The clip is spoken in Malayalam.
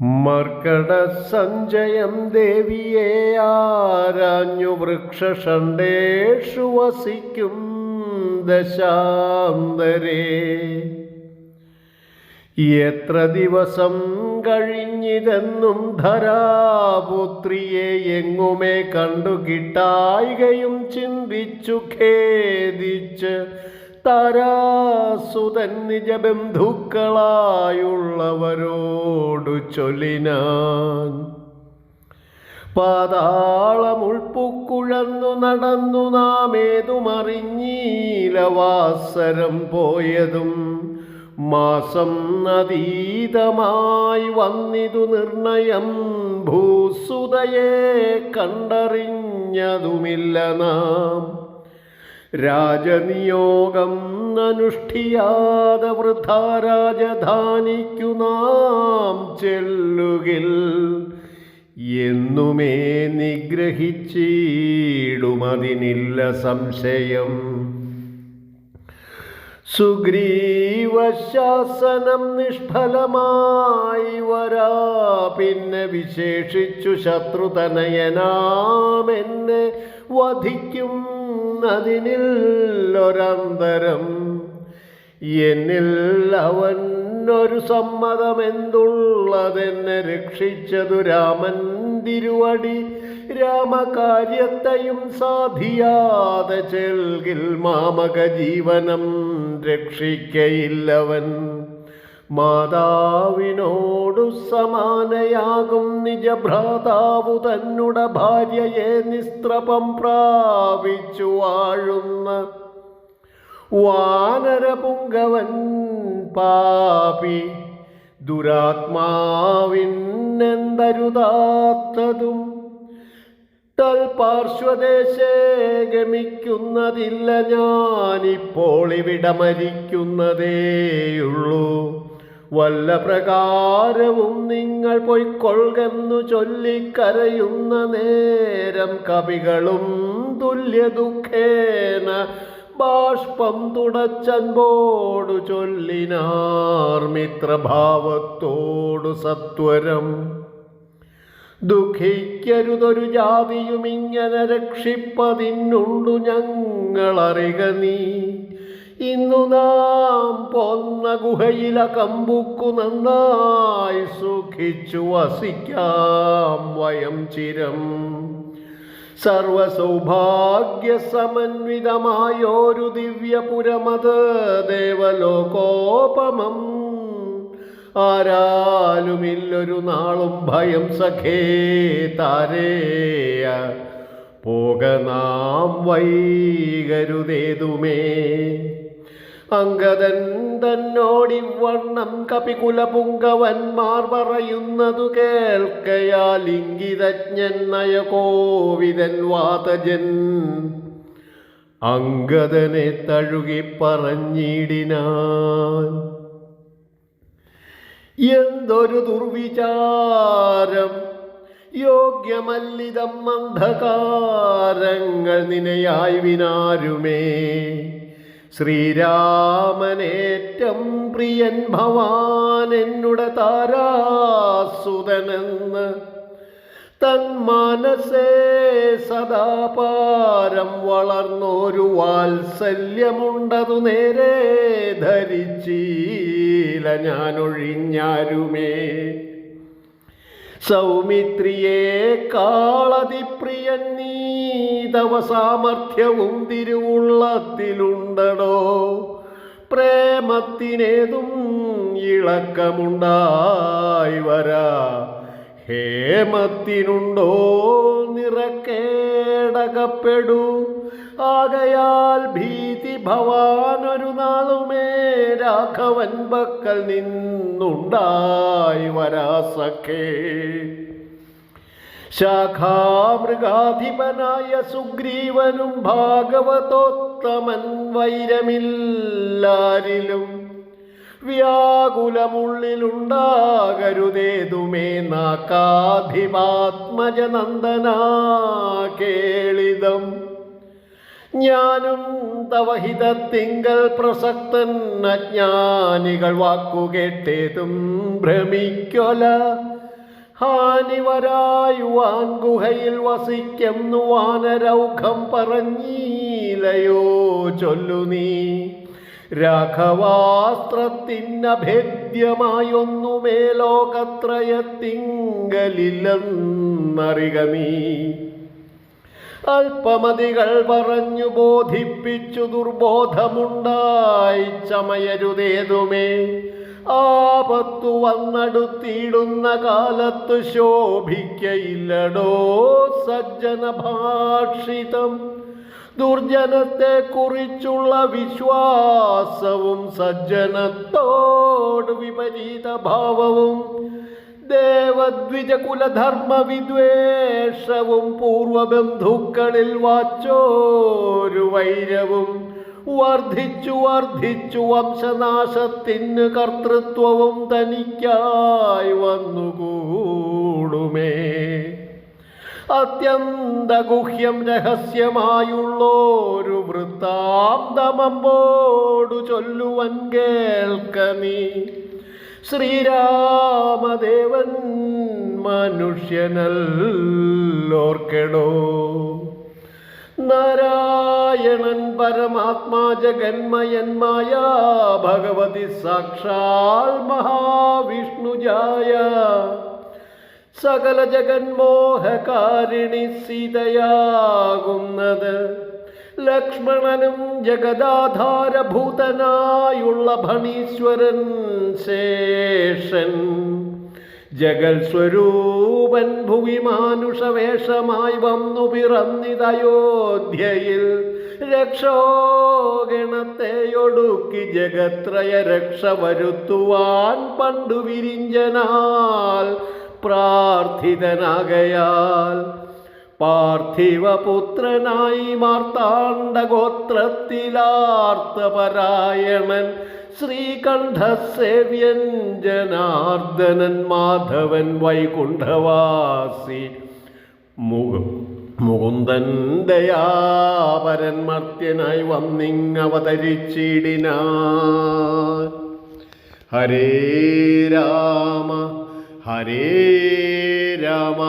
മർക്കട സഞ്ജയം ദേവിയെ ആരാഞ്ഞു വൃക്ഷഷണ്ടേഷു വസിക്കും ദശാന്തരേ. എത്ര ദിവസം കഴിഞ്ഞിതെന്നും ധരാപുത്രിയെ എങ്ങുമേ കണ്ടു കിട്ടായികയും ചിന്തിച്ചു ഖേദിച്ച് താരാസുതൻ നിജബന്ധുക്കളായുള്ളവരോടു ചൊല്ലിനാൻ. പാതാളമുൾപ്പുക്കുഴന്നു നടന്നു നാം ഏതുമറിഞ്ഞീലവാസരം പോയതും മാസം അതീതമായി വന്നിതു നിർണയം ഭൂസുതയെ കണ്ടറിഞ്ഞതുമില്ല നാം. രാജനിയോഗം അനുഷ്ഠിയാതെ വൃഥാ രാജധാനിക്കു നാം ചെല്ലുകിൽ. എന്നുമേ നിഗ്രഹിച്ചിടുമതിനില്ല സംശയം. സുഗ്രീവശാസനം നിഷ്ഫലമായി വരാ. പിന്നെ വിശേഷിച്ചു ശത്രുതനയനാമെന്നെ വധിക്കും. അതിനില്ലൊരന്തരം എന്നിൽ അവൻ ഒരു സമ്മതമെന്തുള്ളതെന്നെ രക്ഷിച്ചതു രാമൻ തിരുവടി. രാമകാര്യത്തെയും സാധിയാതെ ചെൽകിൽ മാമക ജീവനം രക്ഷിക്കയില്ലവൻ. മാതാവിനോടു സമാനയാകും നിജഭ്രാതാവു തന്നുട ഭാര്യയെ നിസ്ത്രപം പ്രാപിച്ചു വാഴുന്ന വാനരപുങ്കവൻ പാപി. ദുരാത്മാവിനെന്തരുതാത്തതും തൽപാർശ്വദേശേ ഗമിക്കുന്നതില്ല ഞാനിപ്പോൾ ഇവിടെ മരിക്കുന്നതേയുള്ളൂ. വല്ല പ്രകാരവും നിങ്ങൾ പൊയ്ക്കൊള്ളുന്നു ചൊല്ലിക്കരയുന്ന നേരം കവികളും തുല്യ ദുഃഖേന ബാഷ്പം തുടച്ചൻപോടു ചൊല്ലിനാർ മിത്രഭാവത്തോടു സത്വരം. ദുഃഖിക്കരുതൊരു ജാതിയും ഇങ്ങനെ രക്ഷിപ്പതിനുണ്ടു ഞങ്ങളറിക നീ. ഇന്നു നാം പൊന്ന ഗുഹയില കമ്പുക്കു നന്നായി സുഖിച്ചു വസിക്കാം വയം ചിരം. സർവസൗഭാഗ്യ സമന്വിതമായോരു ദിവ്യപുരമത് ദേവലോകോപമം. ആരാലുമില്ലൊരു നാളും ഭയം സഖേ താരേയ. പോക നാം വൈകരുതേതുമേ. അങ്കദൻ തന്നോടിവണ്ണം കപികുലപുങ്കവന്മാർ പറയുന്നതു കേൾക്കയാൽ ഇംഗിതജ്ഞൻ നയകോവിതൻ വാതജൻ. അങ്കദനെ തഴുകി പറഞ്ഞിടിനാൻ. എന്തൊരു ദുർവിചാരം. യോഗ്യമല്ലിതം അന്ധകാരങ്ങൾ നിനയായി വിനാരുമേ. ശ്രീരാമനേറ്റം പ്രിയൻ ഭവാൻ എന്നുടെ താരാസുതനെന്ന് തൻ മനസ്സേ സദാപാരം വളർന്നൊരു വാത്സല്യമുണ്ടതു നേരെ ധരിച്ചീല ഞാനൊഴിഞ്ഞാരുമേ. സൗമിത്രിയെ കാളതിപ്രിയൻ നീതവ സാമർഥ്യവും തിരുവുള്ളത്തിലുണ്ടടോ. പ്രേമത്തിനേതും ഇളക്കമുണ്ടായി വരാ. ഹേമത്തിനുണ്ടോ നിറക്കേടകപ്പെടൂ. ആകയാൽ ഭീതി ഭവാനൊരു നാളുമേ രാഘവൻ ബക്കൽ നിന്നുണ്ടായി വരാ സഖേ ശാഖാമൃഗാധിപനായ സുഗ്രീവനും ഭാഗവതോത്തമൻ വൈരമില്ലാരിലും വ്യാകുലമുള്ളിലുണ്ടാകരുതേതുമേ നാക്കാധിപാത്മജനന്ദനാ കേളിതം. ഞാനും തവഹിതത്തിങ്കൽ പ്രസക്തൻ അജ്ഞാനികൾ വാക്കുകേട്ടേതും ഭ്രമിക്കൊല. ഹാനിവരായുവാൻ ഗുഹയിൽ വസിക്കുന്നു വാനരൗഖം പറഞ്ഞീലയോ ചൊല്ലു നീ. രാഘവാസ്ത്രത്തിനഭേദ്യമായൊന്നു മേലോകത്രയത്തിങ്കലില്ലെന്നറിക നീ. അല്പമതികൾ പറഞ്ഞു ബോധിപ്പിച്ചു ദുർബോധമുണ്ടായി ചമയരുതേതുമേ. ആപത്തു വന്നടുത്തിടുന്ന കാലത്ത് ശോഭിക്കയില്ലടോ സജ്ജന ഭാഷിതം ദുർജനത്തെ കുറിച്ചുള്ള വിശ്വാസവും സജ്ജനത്തോട് വിപരീത ഭാവവും ദേവദ്വിജ കുലധർമ്മ വിദ്വേഷവും പൂർവബന്ധുക്കളിൽ വാച്ചോരു വൈരവും വർദ്ധിച്ചു വർദ്ധിച്ചു വംശനാശത്തിന് കർത്തൃത്വവും തനിക്കായി വന്നുകൂടുമേ. അത്യന്ത ഗുഹ്യം രഹസ്യമായുള്ളൊരു വൃത്താന്തമമ്പോടു ചൊല്ലുവൻ കേൾക്ക നീ. ശ്രീരാമദേവൻ മനുഷ്യനല്ലോർക്കെടോ. നാരായണൻ പരമാത്മാ ജഗന്മയന്മായ ഭഗവതി സാക്ഷാൽ മഹാവിഷ്ണുജായ സകല ജഗന്മോഹകാരിണി സീതയാകുന്നത് ലക്ഷ്മണനും ജഗദാധാരഭൂതനായുള്ള ഭണീശ്വരൻ ശേഷൻ. ജഗൽ സ്വരൂപൻ മാനുഷവേഷമായി വന്നു പിറന്നിതയോധ്യയിൽ. രക്ഷോഗണത്തെയൊടുക്കി ജഗത്രയ രക്ഷ വരുത്തുവാൻ പണ്ടു വിരിഞ്ചനാൽ പ്രാർത്ഥിതനാകയാൽ. പാർത്ഥിവപുത്രനായി മാർത്താണ്ഡഗോത്രത്തിലാർത്തപരായണൻ ശ്രീകണ്ഠസേവ്യൻ ജനാർദ്ദനൻ മാധവൻ വൈകുണ്ഠവാസി. മുഖ മുകുന്ദൻ ദയാപരൻ മർത്യനായി വന്നിങ്ങവതരിച്ചിടിനാ. ഹരേ രാമ ഹരേ രാമ.